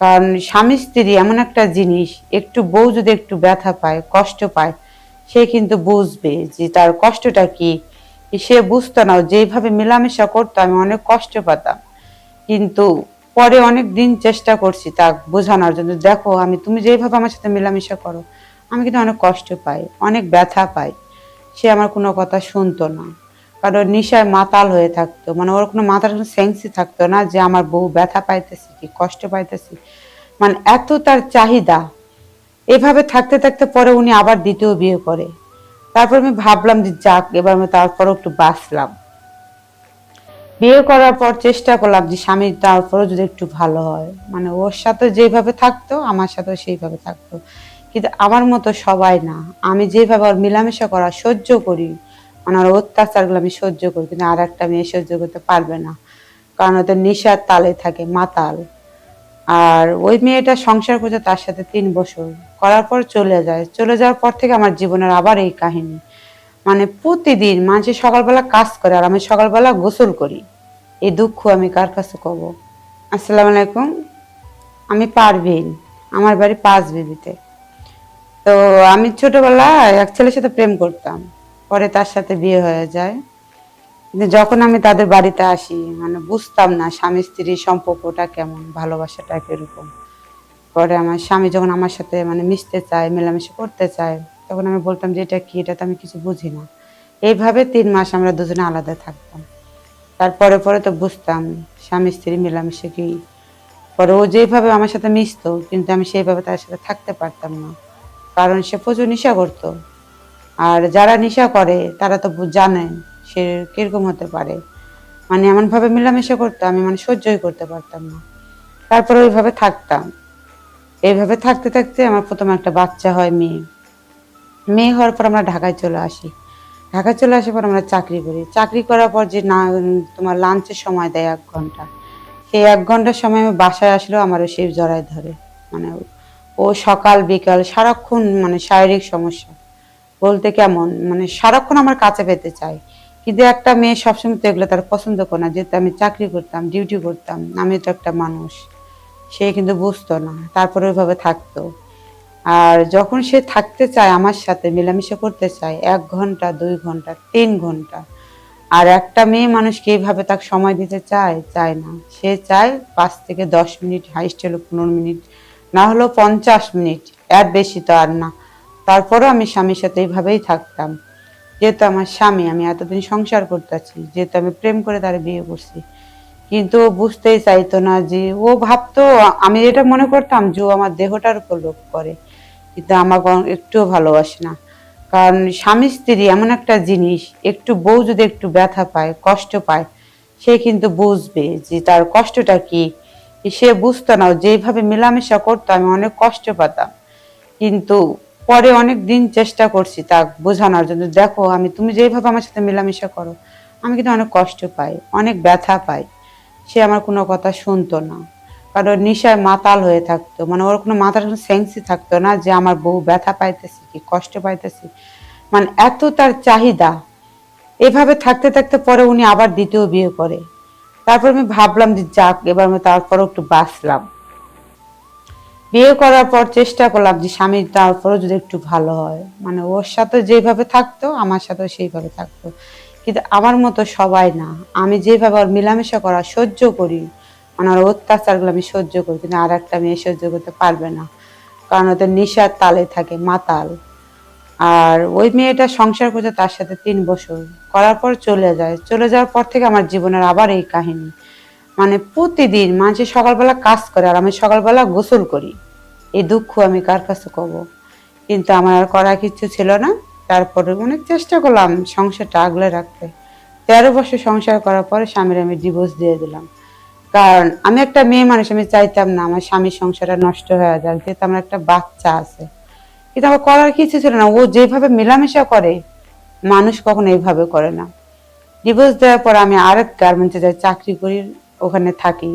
কারণ স্বামী স্ত্রী এমন একটা জিনিস, একটু বউ যদি একটু ব্যথা পায়, কষ্ট পায়, সে কিন্তু বুঝবে যে তার কষ্টটা কি। সে বুঝতো না, যেভাবে মেলামেশা করতো, আমি অনেক কষ্ট পেতাম। কিন্তু পরে অনেক দিন চেষ্টা করছি তা বোঝানোর জন্য, দেখো, আমি, তুমি যেভাবে আমার সাথে মেলামেশা করো, আমি কিন্তু অনেক কষ্ট পাই, অনেক ব্যথা পাই। সে আমার কোনো কথা শুনতো না। কারণ নিশায় মাতাল হয়ে থাকতো। মানে ওর কোনো মাথার কোনো সেন্সই থাকতো না যে আমার বউ ব্যথা পাইতেছি কি, কষ্ট পাইতেছি। মানে এত তার চাহিদা। এভাবে থাকতে থাকতে পরে উনি আবার দ্বিতীয় বিয়ে করে। তারপর আমি ভাবলাম যে যাক, এবার আমি তারপরও একটু বাঁচলাম। বিয়ে করার পর চেষ্টা করলাম যে স্বামী তারপরও যদি একটু ভালো হয়। মানে ওর সাথে যেভাবে থাকতো, আমার সাথেও সেইভাবে থাকতো। কিন্তু আমার মতো সবাই না। আমি যেভাবে ওর মিলামেশা করা সহ্য করি ওর অত্যাচারগুলো আমি সহ্য করি, কিন্তু আর একটা মেয়ে সহ্য করতে পারবে না। কারণ ওদের নিশার তালে থাকে, মাতাল। আর ওই মেয়েটা সংসার করছে তার সাথে তিন বছর। করার পর চলে যায়। চলে যাওয়ার পর থেকে আমার জীবনের আবার এই কাহিনী। মানে প্রতিদিন মানুষ সকালবেলা কাজ করে আর আমি সকালবেলা গোসল করি। এই দুঃখ আমি কার কাছে কব? আসসালামু আলাইকুম। আমি পারভিন, আমার বাড়ি পাঁচ বিবিতে। তো আমি ছোটবেলায় এক ছেলের সাথে প্রেম করতাম। পরে তার সাথে বিয়ে হয়ে যায়। কিন্তু যখন আমি তাদের বাড়িতে আসি মানে বুঝতাম না স্বামী স্ত্রীর সম্পর্কটা কেমন, ভালোবাসাটা কীরকম। পরে আমার স্বামী যখন আমার সাথে মানে মিশতে চায়, মেলামেশা করতে চায়, তখন আমি বলতাম যে, এটা কি? এটা তো আমি কিছু বুঝি না। এইভাবে তিন মাস আমরা দুজনে আলাদা থাকতাম। তারপরে পরে তো বুঝতাম স্বামী স্ত্রী মেলামেশা কি। পরে ও যেভাবে আমার সাথে মিশতো, কিন্তু আমি সেইভাবে তার সাথে থাকতে পারতাম না। কারণ সে প্রচুর নেশা করতো। আর যারা নেশা করে, তারা তো জানে সে কীরকম হতে পারে। মানে এমনভাবে মেলামেশা করতো আমি মানে সহ্যই করতে পারতাম না। তারপরে ওইভাবে থাকতাম। এইভাবে থাকতে থাকতে আমার প্রথমে একটা বাচ্চা হয়, মেয়ে। মেয়ে হওয়ার পর আমরা ঢাকায় চলে আসি। ঢাকায় চলে আসার পর আমরা চাকরি করি। চাকরি করার পর যে না, তোমার লাঞ্চের সময় দেয় এক ঘণ্টা। সেই এক ঘণ্টার সময় আমি বাসায় আসলেও আমার সেই জড়ায় ধরে। মানে ও সকাল, বিকাল, সারাক্ষণ মানে শারীরিক সমস্যা। বলতে কেমন? মানে সারাক্ষণ আমার কাছে পেতে চাই কিন্তু একটা মেয়ে সবসময় তো এগুলো তার পছন্দ করে না। যেহেতু আমি চাকরি করতাম, ডিউটি করতাম, আমি তো একটা মানুষ, সে কিন্তু বুঝতো না। তারপরে ওইভাবে থাকতো। আর যখন সে থাকতে চায় আমার সাথে, মেলামেশা করতে চায়, এক ঘণ্টা, দুই ঘণ্টা, তিন ঘণ্টা, আর একটা মেয়ে মানুষকে এইভাবে তাকে সময় দিতে চায় চায় না। সে চায় পাঁচ থেকে দশ মিনিট হাইস্ট পনেরো মিনিট, না হলেও পঞ্চাশ মিনিট, এর বেশি তো আর না। তারপরেও আমি স্বামীর সাথে এইভাবেই থাকতাম। যেহেতু আমার স্বামী, আমি এতদিন সংসার করতেছি, যেহেতু আমি প্রেম করে তার বিয়ে করছি। কিন্তু ও বুঝতেই চাইতো না যে, ও ভাবতো, আমি এটা মনে করতাম যে ও আমার দেহটার উপর লোভ করে। কিন্তু আমাকে একটুও ভালোবাসে না। কারণ স্বামী স্ত্রী এমন একটা জিনিস, একটু বউ যদি একটু ব্যথা পায়, কষ্ট পায়, সে কিন্তু বুঝবে যে তার কষ্টটা কি। সে বুঝতো না যেভাবে মেলামেশা করতো, আমি অনেক কষ্ট পেতাম। কিন্তু পরে অনেক দিন চেষ্টা করছি তা বোঝানোর জন্য, দেখো আমি, তুমি যেভাবে আমার সাথে মেলামেশা করো, আমি কিন্তু অনেক কষ্ট পাই, অনেক ব্যথা পাই। সে আমার কোনো কথা শুনতো না। কারণ ওর নিশায় মাতাল হয়ে থাকতো মানে ওর কোনো মাথার কোনো সেন্সই থাকতো না যে আমার বউ ব্যথা পাইতেছি কি, কষ্ট পাইতেছি। মানে এত তার চাহিদা। এভাবে থাকতে থাকতে পরে উনি আবার দ্বিতীয় বিয়ে করে। তারপর আমি ভাবলাম যে যাক, এবার আমি তারপরও একটু বাঁচলাম। বিয়ে করার পর চেষ্টা করলাম যে স্বামী, তারপরও যদি একটু ভালো হয়। মানে ওর সাথে যেভাবে থাকতো, আমার সাথেও সেইভাবে থাকতো। কিন্তু আমার মতো সবাই না। আমি যেভাবে ওর মেলামেশা করা সহ্য করি মানে ওর অত্যাচারগুলো আমি সহ্য করি, কিন্তু আর একটা মেয়ে সহ্য করতে পারবে না। কারণ ওদের নিশার তালে থাকে, মাতাল। আর ওই মেয়েটা সংসার করছে তার সাথে তিন বছর। করার পর চলে যায়। চলে যাওয়ার পর থেকে আমার জীবনের আবার এই কাহিনী। মানে প্রতিদিন মানুষ সকালবেলা কাজ করে আর আমি সকালবেলা গোসল করি। এই দুঃখ আমি কার কাছে কব কিন্তু আমার আর করার কিছু ছিল না। তারপরে অনেক চেষ্টা করলাম সংসারটা আগলে রাখতে। তেরো বছর সংসার করার পরে স্বামীর আমি ডিভোর্স দিয়ে দিলাম। কারণ আমি একটা মেয়ে মানুষ, আমি চাইতাম না আমার স্বামীর সংসারটা নষ্ট হয়ে যাক। যেহেতু আমার একটা বাচ্চা আছে। কিন্তু আমার করার কিছু ছিল না। ও যেভাবে মেলামেশা করে, মানুষ কখনো এইভাবে করে না। ডিভোর্স দেওয়ার পর আমি আরেক গার্মেন্টসে যাই, চাকরি করি, ওখানে থাকি।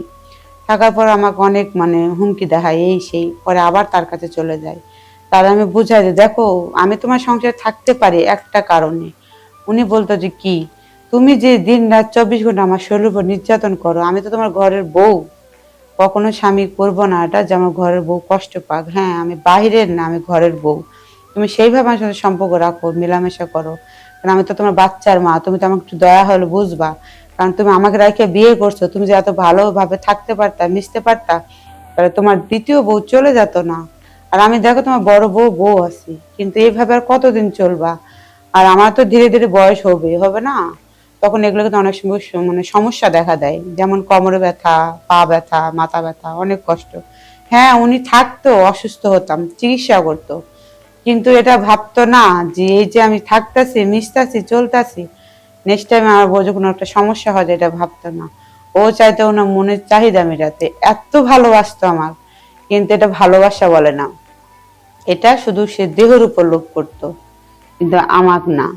থাকার পর আমাকে অনেক মানে হুমকি দেখায়, এই সেই, পরে আবার তার কাছে চলে যায়। তার আমি বুঝাই যে, দেখো, আমি তোমার সংসারে থাকতে পারি একটা কারণে। উনি বলতো যে, কি? তুমি যে দিন রাত চব্বিশ ঘণ্টা আমার শরীর উপর নির্যাতন করো, আমি তো তোমার ঘরের বউ। কখনো স্বামী করব না, এটা যে আমার ঘরের বউ কষ্ট পাক। হ্যাঁ আমি বাহিরের না, আমি ঘরের বউ। তুমি সেইভাবে আমার সাথে সম্পর্ক রাখো, মেলামেশা করো। কারণ আমি তো তোমার বাচ্চার মা, তুমি তো আমাকে একটু দয়া হলে বুঝবা। কারণ তুমি আমাকে রেখে বিয়ে করছ, তুমি যে এত ভালোভাবে থাকতে পারতা, মিশতে পারতা, তাহলে তোমার দ্বিতীয় বউ চলে যেত না। আর আমি দেখো তোমার বড় বউ বউ আছি, কিন্তু এইভাবে আর কতদিন চলবা? আর আমার তো ধীরে ধীরে বয়স হবে হবে না? তখন এগুলো কিন্তু অনেক সময় মানে সমস্যা দেখা দেয়, যেমন কোমরে ব্যথা, পা ব্যথা, মাথা ব্যথা, অনেক কষ্ট। হ্যাঁ উনি থাকতো, অসুস্থ হতাম, চিকিৎসা করতো, কিন্তু এটা ভাবতো না যে এই যে আমি থাকতাছি, মিশতাছি, চলতাছি নেক্সট টাইম আমার বউ কোনো একটা সমস্যা হয় এটা ভাবতো না। ও চাইতো ওনার মনের চাহিদা মেটাতে। এত ভালোবাসতো আমার, কিন্তু এটা ভালোবাসা বলে না। এটা শুধু সে দেহের উপর লোভ করতো, কিন্তু আমার না।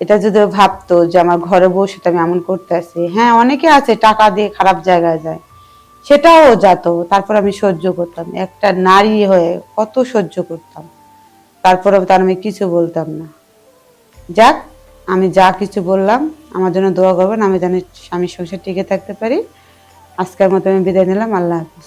এটা যদি ভাবতো যে আমার ঘরে বসে তো আমি এমন করতে আছি হ্যাঁ অনেকে আছে, টাকা দিয়ে খারাপ জায়গায় যায়। সেটাও যাতো, তারপর আমি সহ্য করতাম। একটা নারী হয়ে কত সহ্য করতাম। তারপরে তার আমি কিছু বলতাম না। যাক আমি যা কিছু বললাম, আমার জন্য দোয়া করবেন, আমি জানি স্বামীর সংসার টিকে থাকতে পারি। আজকের মতো আমি বিদায় নিলাম, আল্লাহ হাফিজ।